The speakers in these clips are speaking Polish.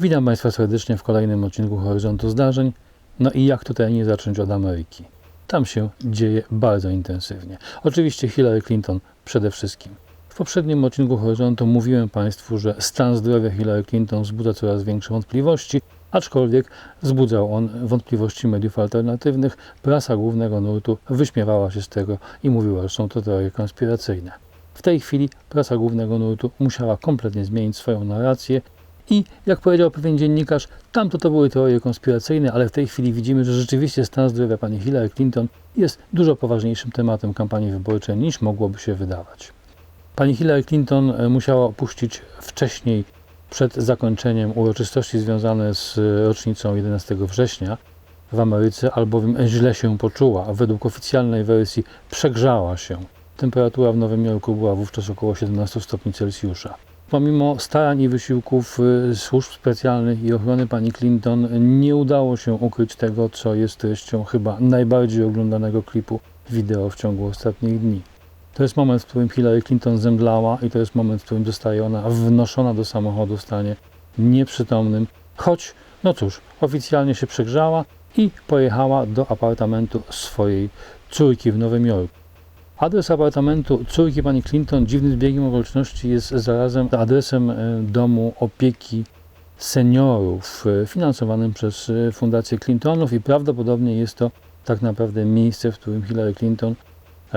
Witam Państwa serdecznie w kolejnym odcinku Horyzontu Zdarzeń. No i jak tutaj nie zacząć od Ameryki? Tam się dzieje bardzo intensywnie. Oczywiście Hillary Clinton przede wszystkim. W poprzednim odcinku Horyzontu mówiłem Państwu, że stan zdrowia Hillary Clinton wzbudza coraz większe wątpliwości, aczkolwiek wzbudzał on wątpliwości mediów alternatywnych. Prasa głównego nurtu wyśmiewała się z tego i mówiła, że są to teorie konspiracyjne. W tej chwili prasa głównego nurtu musiała kompletnie zmienić swoją narrację i jak powiedział pewien dziennikarz, tamto to były teorie konspiracyjne, ale w tej chwili widzimy, że rzeczywiście stan zdrowia pani Hillary Clinton jest dużo poważniejszym tematem kampanii wyborczej niż mogłoby się wydawać. Pani Hillary Clinton e, musiała opuścić wcześniej, przed zakończeniem uroczystości związane z rocznicą 11 września w Ameryce, albowiem źle się poczuła. Według oficjalnej wersji przegrzała się. Temperatura w Nowym Jorku była wówczas około 17 stopni Celsjusza. Pomimo starań i wysiłków y, służb specjalnych i ochrony pani Clinton nie udało się ukryć tego, co jest treścią chyba najbardziej oglądanego klipu wideo w ciągu ostatnich dni. To jest moment, w którym Hillary Clinton zemdlała i to jest moment, w którym zostaje ona wnoszona do samochodu w stanie nieprzytomnym, choć, no cóż, oficjalnie się przegrzała i pojechała do apartamentu swojej córki w Nowym Jorku. Adres apartamentu córki pani Clinton dziwnym zbiegiem okoliczności jest zarazem adresem e, domu opieki seniorów e, finansowanym przez e, Fundację Clintonów i prawdopodobnie jest to tak naprawdę miejsce, w którym Hillary Clinton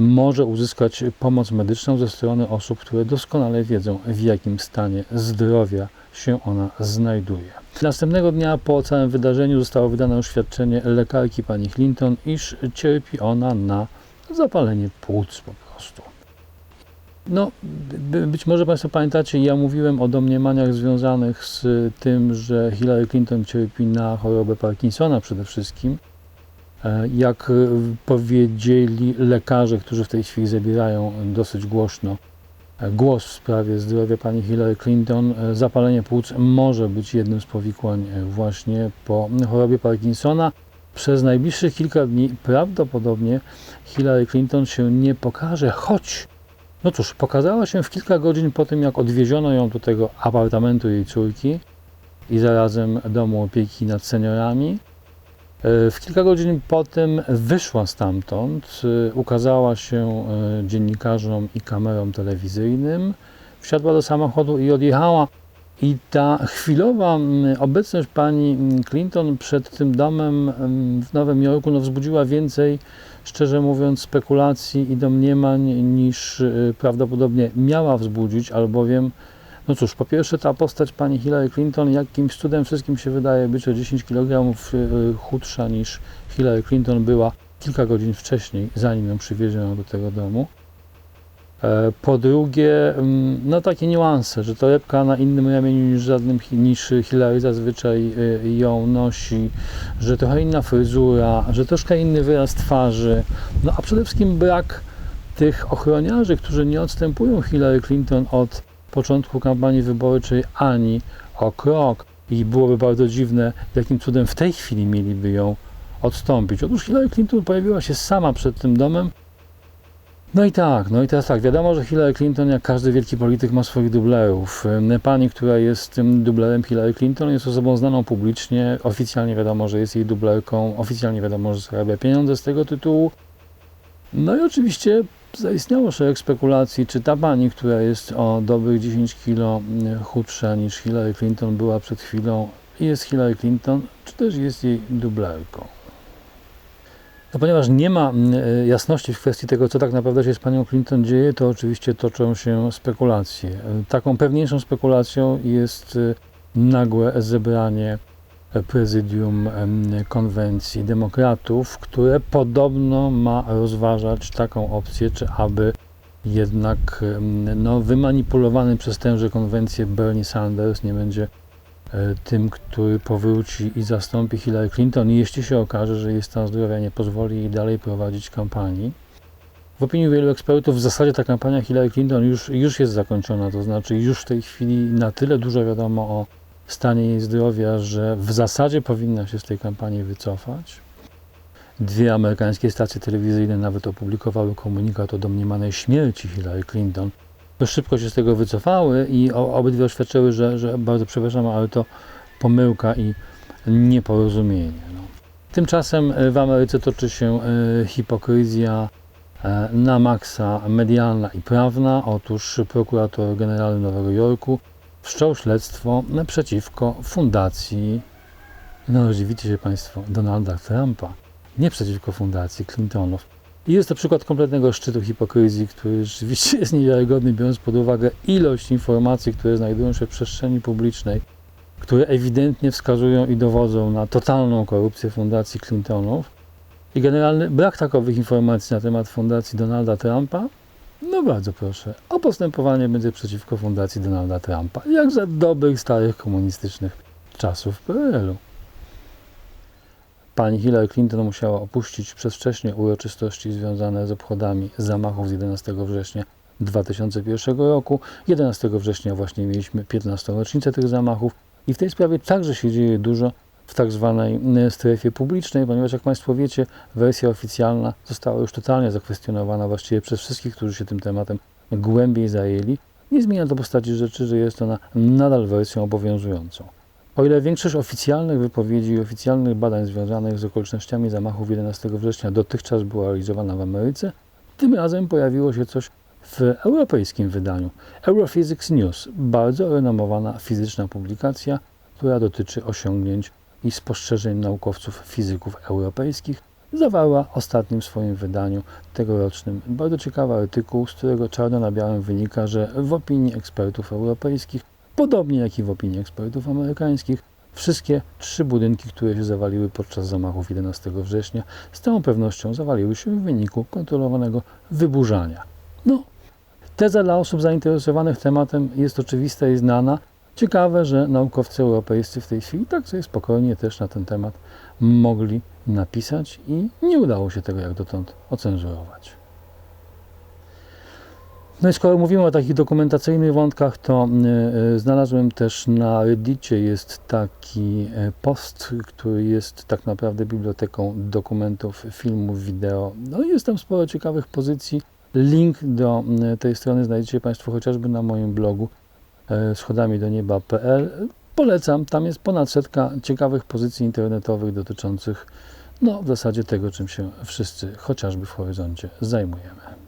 może uzyskać pomoc medyczną ze strony osób, które doskonale wiedzą, w jakim stanie zdrowia się ona znajduje. Następnego dnia po całym wydarzeniu zostało wydane oświadczenie lekarki pani Clinton, iż cierpi ona na zapalenie płuc po prostu. No, by, być może Państwo pamiętacie, ja mówiłem o domniemaniach związanych z tym, że Hillary Clinton cierpi na chorobę Parkinsona przede wszystkim. E, jak powiedzieli lekarze, którzy w tej chwili zabierają dosyć głośno e, głos w sprawie zdrowia pani Hillary Clinton, e, zapalenie płuc może być jednym z powikłań właśnie po chorobie Parkinsona. Przez najbliższych kilka dni prawdopodobnie Hillary Clinton się nie pokaże, choć, no cóż, pokazała się w kilka godzin po tym, jak odwieziono ją do tego apartamentu jej córki i zarazem domu opieki nad seniorami. E, w kilka godzin potem wyszła stamtąd, e, ukazała się e, dziennikarzom i kamerom telewizyjnym, wsiadła do samochodu i odjechała. I ta chwilowa mm, obecność pani mm, Clinton przed tym domem mm, w Nowym Jorku no, wzbudziła więcej, szczerze mówiąc, spekulacji i domniemań niż y, prawdopodobnie miała wzbudzić, albowiem, no cóż, po pierwsze ta postać pani Hillary Clinton jakimś cudem wszystkim się wydaje być o 10 kg y, y, chudsza niż Hillary Clinton była kilka godzin wcześniej, zanim ją przywieziono do tego domu. E, po drugie, mm, no takie niuanse, że torebka na innym ramieniu niż żadnym niż Hillary zazwyczaj y, ją nosi, że trochę inna fryzura, że troszkę inny wyraz twarzy, no a przede wszystkim brak tych ochroniarzy, którzy nie odstępują Hillary Clinton od początku kampanii wyborczej ani o krok. I byłoby bardzo dziwne, jakim cudem w tej chwili mieliby ją odstąpić. Otóż Hillary Clinton pojawiła się sama przed tym domem, no i tak, no i teraz tak, wiadomo, że Hillary Clinton, jak każdy wielki polityk, ma swoich dublerów. Pani, która jest tym dublerem Hillary Clinton, jest osobą znaną publicznie. Oficjalnie wiadomo, że jest jej dublerką. Oficjalnie wiadomo, że zarabia pieniądze z tego tytułu. No i oczywiście zaistniało szereg spekulacji, czy ta pani, która jest o dobrych 10 kilo chudsza niż Hillary Clinton była przed chwilą, jest Hillary Clinton, czy też jest jej dublerką. No, ponieważ nie ma mm, e, jasności w kwestii tego, co tak naprawdę się z panią Clinton dzieje, to oczywiście toczą się spekulacje. E, taką pewniejszą spekulacją jest e, nagłe zebranie prezydium konwencji demokratów, które podobno ma rozważać taką opcję, czy aby jednak no, wymanipulowany przez tęże konwencję Bernie Sanders nie będzie tym, który powróci i zastąpi Hillary Clinton, jeśli się okaże, że jej stan zdrowia nie pozwoli jej dalej prowadzić kampanii. W opinii wielu ekspertów w zasadzie ta kampania Hillary Clinton już, już jest zakończona, to znaczy już w tej chwili na tyle dużo wiadomo o stanie jej zdrowia, że w zasadzie powinna się z tej kampanii wycofać. Dwie amerykańskie stacje telewizyjne nawet opublikowały komunikat o domniemanej śmierci Hillary Clinton, szybko się z tego wycofały i obydwie oświadczyły, że, że bardzo przepraszam, ale to pomyłka i nieporozumienie. No. Tymczasem e, w Ameryce toczy się e, hipokryzja e, na maksa medialna i prawna. Otóż prokurator generalny Nowego Jorku wszczął śledztwo przeciwko fundacji, no dziwicie się Państwo, Donalda Trumpa, nie przeciwko fundacji Clintonów. I jest to przykład kompletnego szczytu hipokryzji, który rzeczywiście jest niewiarygodny, biorąc pod uwagę ilość informacji, które znajdują się w przestrzeni publicznej, które ewidentnie wskazują i dowodzą na totalną korupcję fundacji Clintonów i generalny brak takowych informacji na temat fundacji Donalda Trumpa, no bardzo proszę, o postępowanie będzie przeciwko fundacji Donalda Trumpa, jak za dobrych, starych komunistycznych czasów PRL-u. Pani Hillary Clinton musiała opuścić przedwcześnie uroczystości związane z obchodami zamachów z 11 września 2001 roku. 11 września właśnie mieliśmy 15. rocznicę tych zamachów i w tej sprawie także się dzieje dużo w tak zwanej e, strefie publicznej, ponieważ jak Państwo wiecie, wersja oficjalna została już totalnie zakwestionowana właściwie przez wszystkich, którzy się tym tematem głębiej zajęli. Nie zmienia to postaci rzeczy, że jest ona nadal wersją obowiązującą. O ile większość oficjalnych wypowiedzi i oficjalnych badań związanych z okolicznościami zamachów 11 września dotychczas była realizowana w Ameryce, tym razem pojawiło się coś w europejskim wydaniu. Europhysics News, bardzo renomowana fizyczna publikacja, która dotyczy osiągnięć i spostrzeżeń naukowców fizyków europejskich, zawarła w ostatnim swoim wydaniu tegorocznym bardzo ciekawy artykuł, z którego czarno na białym wynika, że w opinii ekspertów europejskich, podobnie jak i w opinii ekspertów amerykańskich, wszystkie trzy budynki, które się zawaliły podczas zamachów 11 września, z całą pewnością zawaliły się w wyniku kontrolowanego wyburzania. No, teza dla osób zainteresowanych tematem jest oczywista i znana, Ciekawe, że naukowcy europejscy w tej chwili tak sobie spokojnie też na ten temat mogli napisać i nie udało się tego jak dotąd ocenzurować. No i skoro mówimy o takich dokumentacyjnych wątkach, to y, y, znalazłem też na Reddicie jest taki y, post, który jest tak naprawdę biblioteką dokumentów, filmów, wideo. No i jest tam sporo ciekawych pozycji. Link do tej strony znajdziecie Państwo chociażby na moim blogu E, schodami do nieba.pl. Polecam, tam jest ponad setka ciekawych pozycji internetowych dotyczących no, w zasadzie tego, czym się wszyscy, chociażby w horyzoncie, zajmujemy.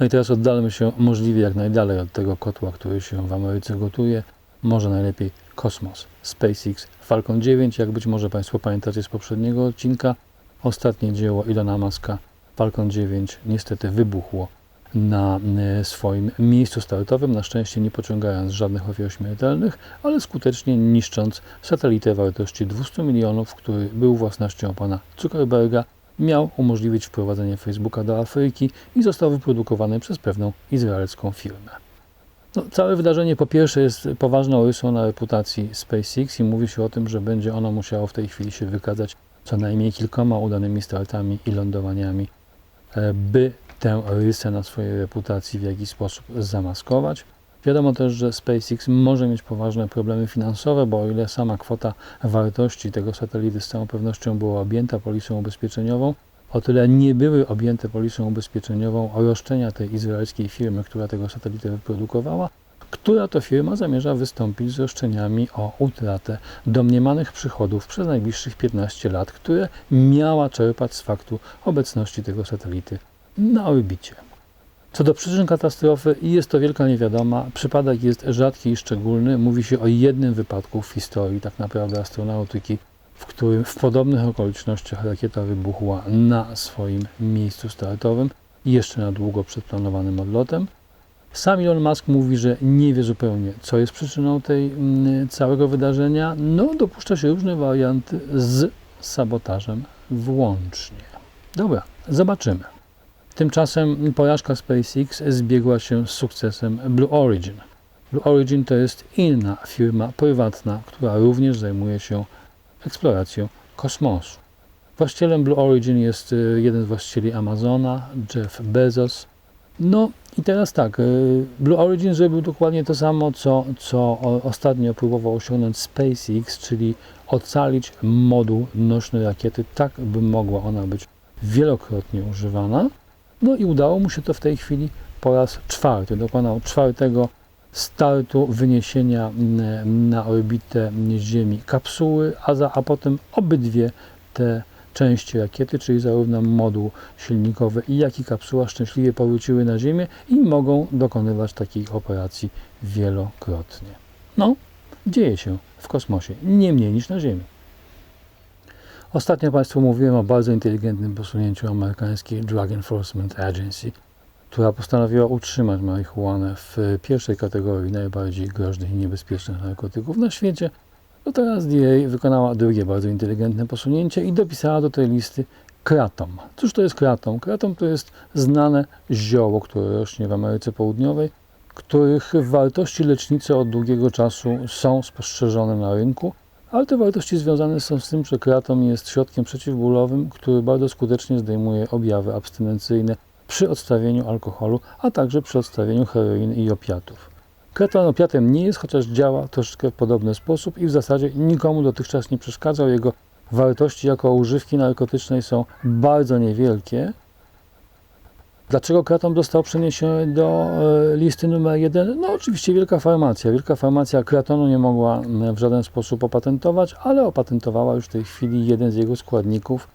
No i teraz oddalmy się możliwie jak najdalej od tego kotła, który się w Ameryce gotuje. Może najlepiej kosmos. SpaceX Falcon 9, jak być może Państwo pamiętacie z poprzedniego odcinka, ostatnie dzieło Ilona Maska, Falcon 9, niestety wybuchło na e, swoim miejscu startowym, na szczęście nie pociągając żadnych ofiar śmiertelnych, ale skutecznie niszcząc satelitę wartości 200 milionów, który był własnością pana Zuckerberga, miał umożliwić wprowadzenie Facebooka do Afryki i został wyprodukowany przez pewną izraelską firmę. No, całe wydarzenie po pierwsze jest poważną rysą na reputacji SpaceX i mówi się o tym, że będzie ono musiało w tej chwili się wykazać co najmniej kilkoma udanymi startami i lądowaniami, e, by tę rysę na swojej reputacji w jakiś sposób zamaskować. Wiadomo też, że SpaceX może mieć poważne problemy finansowe, bo o ile sama kwota wartości tego satelity z całą pewnością była objęta polisą ubezpieczeniową, o tyle nie były objęte polisą ubezpieczeniową roszczenia tej izraelskiej firmy, która tego satelitę wyprodukowała, która to firma zamierza wystąpić z roszczeniami o utratę domniemanych przychodów przez najbliższych 15 lat, które miała czerpać z faktu obecności tego satelity na orbicie. Co do przyczyn katastrofy, jest to wielka niewiadoma. Przypadek jest rzadki i szczególny. Mówi się o jednym wypadku w historii tak naprawdę astronautyki, w którym w podobnych okolicznościach rakieta wybuchła na swoim miejscu startowym jeszcze na długo przed planowanym odlotem. Sam Elon Musk mówi, że nie wie zupełnie, co jest przyczyną tej mm, całego wydarzenia. No, dopuszcza się różne warianty z sabotażem włącznie. Dobra, zobaczymy. Tymczasem porażka SpaceX zbiegła się z sukcesem Blue Origin. Blue Origin to jest inna firma prywatna, która również zajmuje się eksploracją kosmosu. Właścicielem Blue Origin jest y, jeden z właścicieli Amazona, Jeff Bezos. No i teraz tak, y, Blue Origin zrobił dokładnie to samo, co, co ostatnio próbował osiągnąć SpaceX, czyli ocalić moduł nośny rakiety tak, by mogła ona być wielokrotnie używana no i udało mu się to w tej chwili po raz czwarty. Dokonał czwartego startu, wyniesienia mm, na orbitę Ziemi kapsuły, a, za, a potem obydwie te części rakiety, czyli zarówno moduł silnikowy jak i kapsuła szczęśliwie powróciły na Ziemię i mogą dokonywać takich operacji wielokrotnie. No, dzieje się w kosmosie, nie mniej niż na Ziemi. Ostatnio Państwu mówiłem o bardzo inteligentnym posunięciu amerykańskiej Drug Enforcement Agency, która postanowiła utrzymać marihuanę w pierwszej kategorii najbardziej groźnych i niebezpiecznych narkotyków na świecie. No teraz DA wykonała drugie bardzo inteligentne posunięcie i dopisała do tej listy kratom. Cóż to jest kratom? Kratom to jest znane zioło, które rośnie w Ameryce Południowej, których wartości lecznicze od długiego czasu są spostrzeżone na rynku, ale te wartości związane są z tym, że kratom jest środkiem przeciwbólowym, który bardzo skutecznie zdejmuje objawy abstynencyjne przy odstawieniu alkoholu, a także przy odstawieniu heroiny i opiatów. Kreton opiatem nie jest, chociaż działa troszeczkę w podobny sposób i w zasadzie nikomu dotychczas nie przeszkadzał. Jego wartości jako używki narkotycznej są bardzo niewielkie. Dlaczego kratom został przeniesiony do e, listy numer jeden? No oczywiście wielka farmacja. Wielka farmacja kratonu nie mogła m, w żaden sposób opatentować, ale opatentowała już w tej chwili jeden z jego składników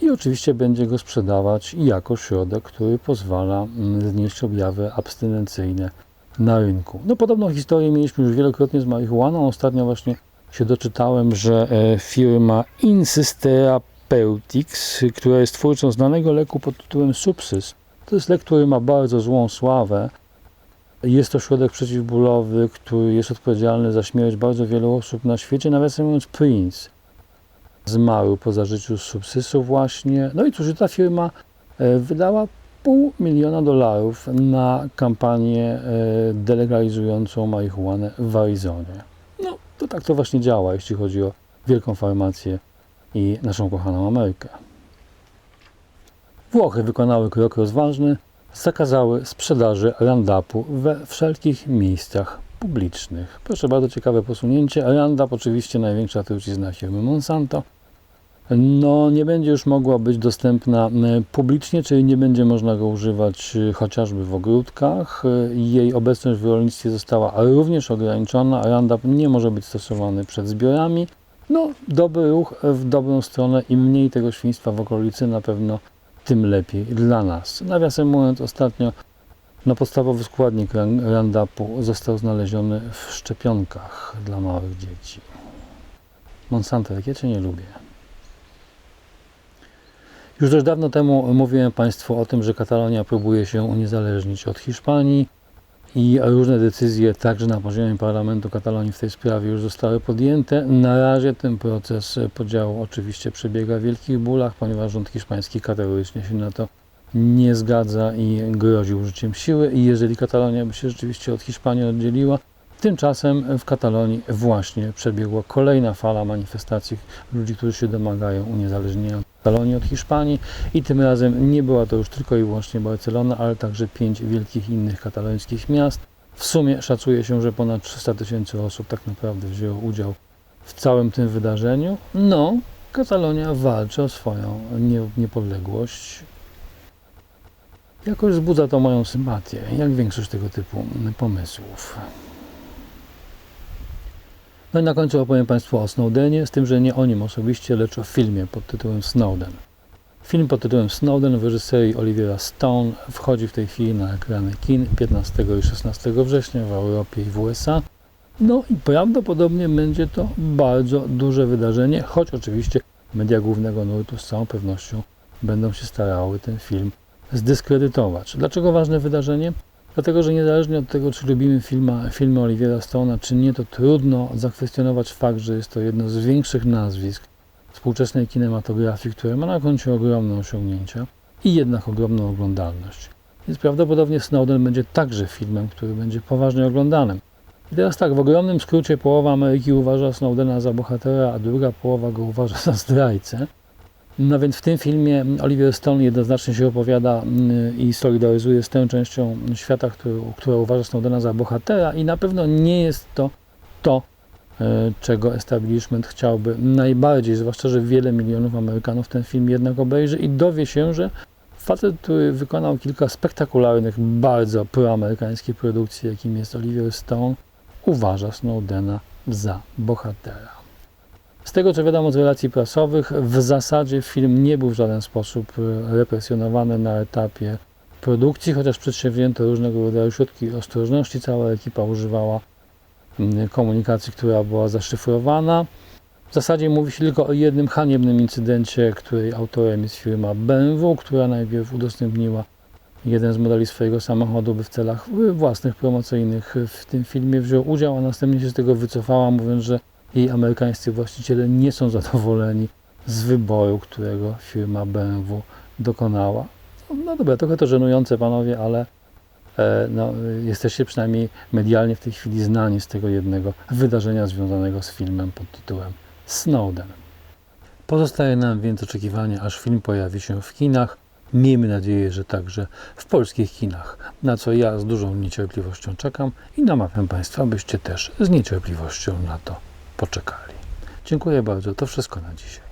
i oczywiście będzie go sprzedawać jako środek, który pozwala mm, znieść objawy abstynencyjne na rynku. No podobną historię mieliśmy już wielokrotnie z marihuaną. Ostatnio właśnie się doczytałem, że e, firma Insys Therapeutics, która jest twórcą znanego leku pod tytułem Subsys, to jest lek, który ma bardzo złą sławę. Jest to środek przeciwbólowy, który jest odpowiedzialny za śmierć bardzo wielu osób na świecie. Nawiasem mówiąc, Prince zmarł po zażyciu subsysu właśnie. No i cóż, ta firma e, wydała pół miliona dolarów na kampanię e, delegalizującą marihuanę w Arizonie. No, to tak to właśnie działa, jeśli chodzi o wielką farmację i naszą kochaną Amerykę. Włochy wykonały krok rozważny, zakazały sprzedaży Roundupu we wszelkich miejscach publicznych. Proszę bardzo, ciekawe posunięcie. Roundup oczywiście największa trucizna firmy Monsanto. No, nie będzie już mogła być dostępna e, publicznie, czyli nie będzie można go używać e, chociażby w ogródkach. E, Jej obecność w rolnictwie została również ograniczona. Roundup nie może być stosowany przed zbiorami. No, dobry ruch w dobrą stronę. Im mniej tego świństwa w okolicy, na pewno tym lepiej dla nas. Nawiasem mówiąc, ostatnio no, podstawowy składnik Roundupu został znaleziony w szczepionkach dla małych dzieci. Monsanto, jak ja Cię nie lubię. Już dość dawno temu mówiłem Państwu o tym, że Katalonia próbuje się uniezależnić od Hiszpanii i różne decyzje, także na poziomie parlamentu Katalonii w tej sprawie już zostały podjęte. Na razie ten proces podziału oczywiście przebiega w wielkich bólach, ponieważ rząd hiszpański kategorycznie się na to nie zgadza i grozi użyciem siły. I jeżeli Katalonia by się rzeczywiście od Hiszpanii oddzieliła, tymczasem w Katalonii właśnie przebiegła kolejna fala manifestacji ludzi, którzy się domagają uniezależnienia Katalonii od Hiszpanii i tym razem nie była to już tylko i wyłącznie Barcelona, ale także pięć wielkich innych katalońskich miast. W sumie szacuje się, że ponad 300 tysięcy osób tak naprawdę wzięło udział w całym tym wydarzeniu. No, Katalonia walczy o swoją nie, niepodległość. Jakoś wzbudza to moją sympatię, jak większość tego typu pomysłów. No i na końcu opowiem Państwu o Snowdenie, z tym, że nie o nim osobiście, lecz o filmie pod tytułem Snowden. Film pod tytułem Snowden w reżyserii Olivera Stone wchodzi w tej chwili na ekrany kin 15 i 16 września w Europie i w USA. No i prawdopodobnie będzie to bardzo duże wydarzenie, choć oczywiście media głównego nurtu z całą pewnością będą się starały ten film zdyskredytować. Dlaczego ważne wydarzenie? Dlatego, że niezależnie od tego, czy lubimy filma, filmy Oliviera Stone'a, czy nie, to trudno zakwestionować fakt, że jest to jedno z większych nazwisk współczesnej kinematografii, które ma na koncie ogromne osiągnięcia i jednak ogromną oglądalność. Więc prawdopodobnie Snowden będzie także filmem, który będzie poważnie oglądanym. I teraz tak, w ogromnym skrócie połowa Ameryki uważa Snowdena za bohatera, a druga połowa go uważa za zdrajcę. No więc w tym filmie Oliver Stone jednoznacznie się opowiada mm, i solidaryzuje z tą częścią świata, która uważa Snowdena za bohatera i na pewno nie jest to to, e, czego establishment chciałby najbardziej, zwłaszcza, że wiele milionów Amerykanów ten film jednak obejrzy i dowie się, że Facet, który wykonał kilka spektakularnych, bardzo proamerykańskich produkcji, jakim jest Oliver Stone, uważa Snowdena za bohatera. Z tego co wiadomo z relacji prasowych, w zasadzie film nie był w żaden sposób e, represjonowany na etapie produkcji, chociaż przedsięwzięto różnego rodzaju środki ostrożności. Cała ekipa używała komunikacji, która była zaszyfrowana. W zasadzie mówi się tylko o jednym haniebnym incydencie, której autorem jest firma BMW, która najpierw udostępniła jeden z modeli swojego samochodu, by w celach własnych, promocyjnych w tym filmie wziął udział, a następnie się z tego wycofała, mówiąc, że jej amerykańscy właściciele nie są zadowoleni z wyboru, którego firma BMW dokonała. No dobra, trochę to żenujące panowie, ale e, no, jesteście przynajmniej medialnie w tej chwili znani z tego jednego wydarzenia związanego z filmem pod tytułem Snowden. Pozostaje nam więc oczekiwanie, aż film pojawi się w kinach. Miejmy nadzieję, że także w polskich kinach, na co ja z dużą niecierpliwością czekam i namawiam Państwa, abyście też z niecierpliwością na to poczekali. Dziękuję bardzo, to wszystko na dzisiaj.